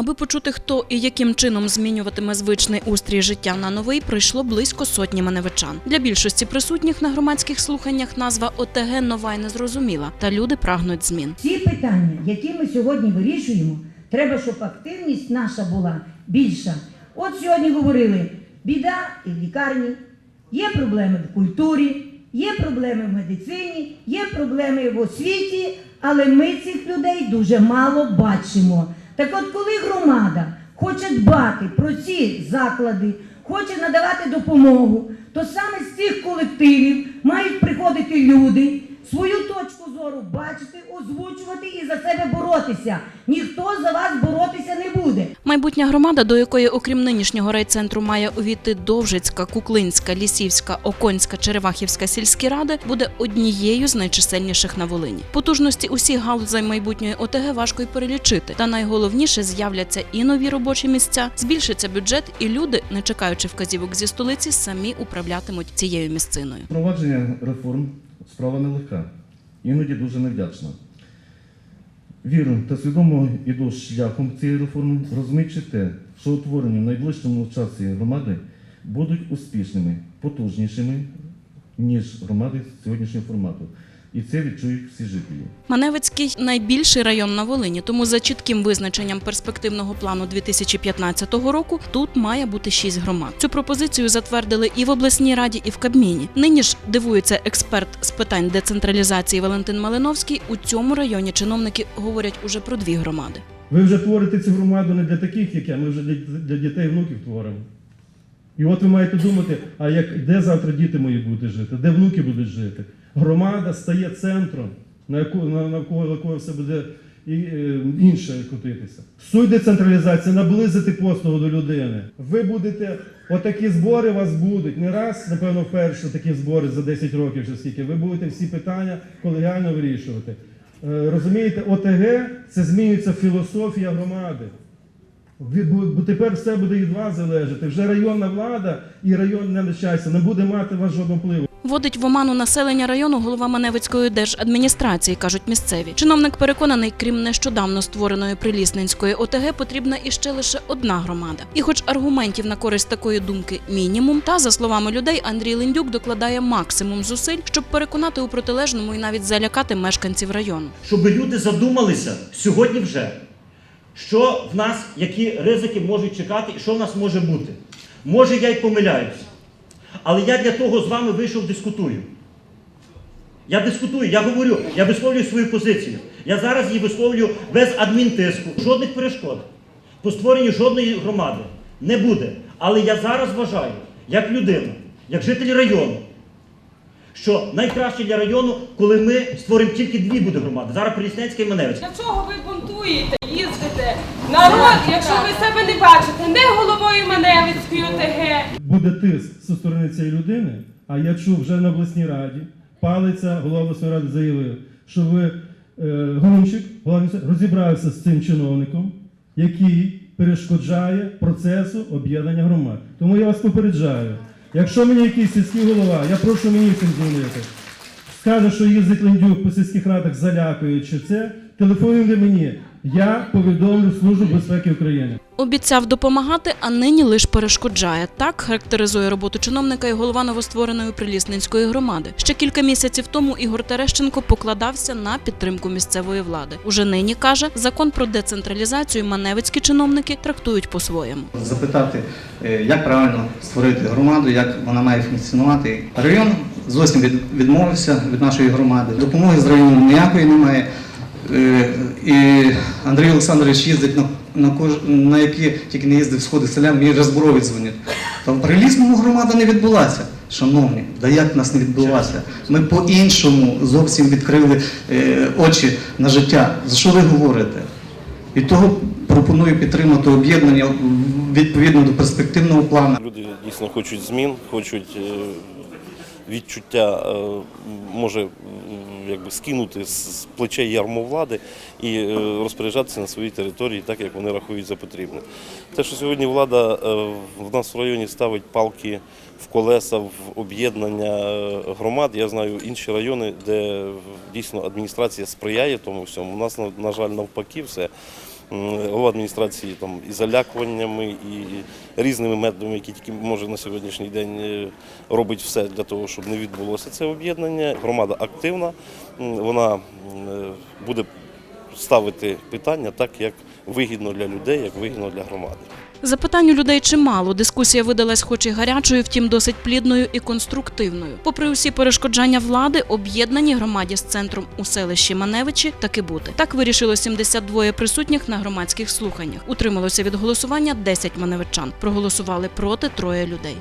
Аби почути, хто і яким чином змінюватиме звичний устрій життя на новий, прийшло близько сотні маневичан. Для більшості присутніх на громадських слуханнях назва ОТГ нова й незрозуміла, та люди прагнуть змін. Ці питання, які ми сьогодні вирішуємо, треба, щоб активність наша була більша. От сьогодні говорили, біда і в лікарні, є проблеми в культурі, є проблеми в медицині, є проблеми в освіті, але ми цих людей дуже мало бачимо. Так от, коли громада хоче дбати про ці заклади, хоче надавати допомогу, то саме з цих колективів мають приходити люди, свою точку зору бачити, озвучувати і за себе боротися. Ніхто за вас боротися не буде. Майбутня громада, до якої, окрім нинішнього райцентру, має увійти Довжицька, Куклинська, Лісівська, Оконська, Черевахівська сільські ради, буде однією з найчисельніших на Волині. Потужності усіх галузей майбутньої ОТГ важко й перелічити. Та найголовніше з'являться і нові робочі місця, збільшиться бюджет, і люди, не чекаючи вказівок зі столиці, самі управлятимуть цією місциною. Впровадження реформ справа нелегка, іноді дуже невдячна. Вірю та свідомо іду шляхом цієї реформи, розуміючи те, що утворені в найближчому часі громади будуть успішними, потужнішими, ніж громади сьогоднішнього формату. І це відчують всі жителі. Маневицький найбільший район на Волині, тому за чітким визначенням перспективного плану 2015 року тут має бути шість громад. Цю пропозицію затвердили і в обласній раді, і в Кабміні. Нині ж дивується експерт з питань децентралізації Валентин Малиновський. У цьому районі чиновники говорять уже про дві громади. Ви вже творите цю громаду не для таких, як я, ми вже для, дітей і внуків творимо. І от ви маєте думати, а як, де завтра діти мої будуть жити, де внуки будуть жити. Громада стає центром, на яку, на, навколо якого все буде і, е, інше крутитися. Суть децентралізації наблизити послугу до людини. Ви будете, отакі збори у вас будуть. Не раз, напевно, вперше такі збори за 10 років чи скільки. Ви будете всі питання колегіально вирішувати. Е, Розумієте, ОТГ це змінюється філософія громади. Від- бо- тепер все буде від вас залежати. Вже районна влада і районне начальство не буде мати вас жодного впливу. Водить в оману населення району голова Маневицької держадміністрації, кажуть місцеві. Чиновник переконаний, крім нещодавно створеної Прилісненської ОТГ, потрібна іще лише одна громада. І, хоч аргументів на користь такої думки мінімум, та за словами людей, Андрій Линдюк докладає максимум зусиль, щоб переконати у протилежному і навіть залякати мешканців району. щоб люди задумалися сьогодні вже, що в нас, які ризики можуть чекати і що в нас може бути. Може, я й помиляюся. Але я для того з вами вийшов, дискутую. Я дискутую, я говорю, я висловлюю свою позицію. Я зараз її висловлюю без адмінтиску. Жодних перешкод по створенню жодної громади не буде. Але я зараз вважаю, як людина, як житель району, що найкраще для району, коли ми створимо тільки дві буде громади. Зараз Прилісненська і Маневицька. Для чого ви бунтуєте, їздите? Народ, якщо ви себе не бачите, не головою Маневицької ОТГ, Буде тиск зі сторони цієї людини, а я чув вже на обласній раді, палиця, голова обласної ради заявив, що ви е, Гунчик, розібрався з цим чиновником, який перешкоджає процесу об'єднання громад. Тому я вас попереджаю. Якщо мені якийсь сільський голова, я прошу мені цим дзвонити, скаже, що їздить Лендюк по сільських радах залякуючи це, телефонуйте мені. Я повідомлю Службу безпеки України. Обіцяв допомагати, а нині лише перешкоджає. Так характеризує роботу чиновника і голова новоствореної Прилісненської громади. Ще кілька місяців тому Ігор Терещенко покладався на підтримку місцевої влади. Уже нині каже, закон про децентралізацію маневицькі чиновники трактують по-своєму. запитати, е, як правильно створити громаду, як вона має функціонувати. Район зовсім від, відмовився від нашої громади. Допомоги з району ніякої немає. Е, І Андрій Олександрович їздить на, на, кож, на які тільки не їздив сходи селян, мені вже зборовець дзвонить. Та в Прилісному громада не відбулася. Шановні, да як нас не відбулася? Ми по-іншому зовсім відкрили е, очі на життя. За що ви говорите? І того пропоную підтримати об'єднання відповідно до перспективного плану. Люди дійсно хочуть змін, хочуть е, відчуття, е, може якби скинути з плечей ярмо влади і е, розпоряджатися на своїй території так, як вони рахують за потрібне. Те, що сьогодні влада е, в нас в районі ставить палки в колеса в об'єднання громад, я знаю інші райони, де дійсно адміністрація сприяє тому всьому. У нас, на- на жаль, навпаки, все. Голова адміністрації там і залякуваннями, і різними методами, які тільки може на сьогоднішній день е, робить все для того, щоб не відбулося це об'єднання. Громада активна, вона е, буде ставити питання так, як вигідно для людей, як вигідно для громади. Запитань у людей чимало. Дискусія видалась хоч і гарячою, втім досить плідною і конструктивною. Попри усі перешкоджання влади, об'єднаній громаді з центром у селищі Маневичі таки бути. Так вирішило 72 присутніх на громадських слуханнях. Утрималося від голосування 10 маневичан. Проголосували проти троє людей.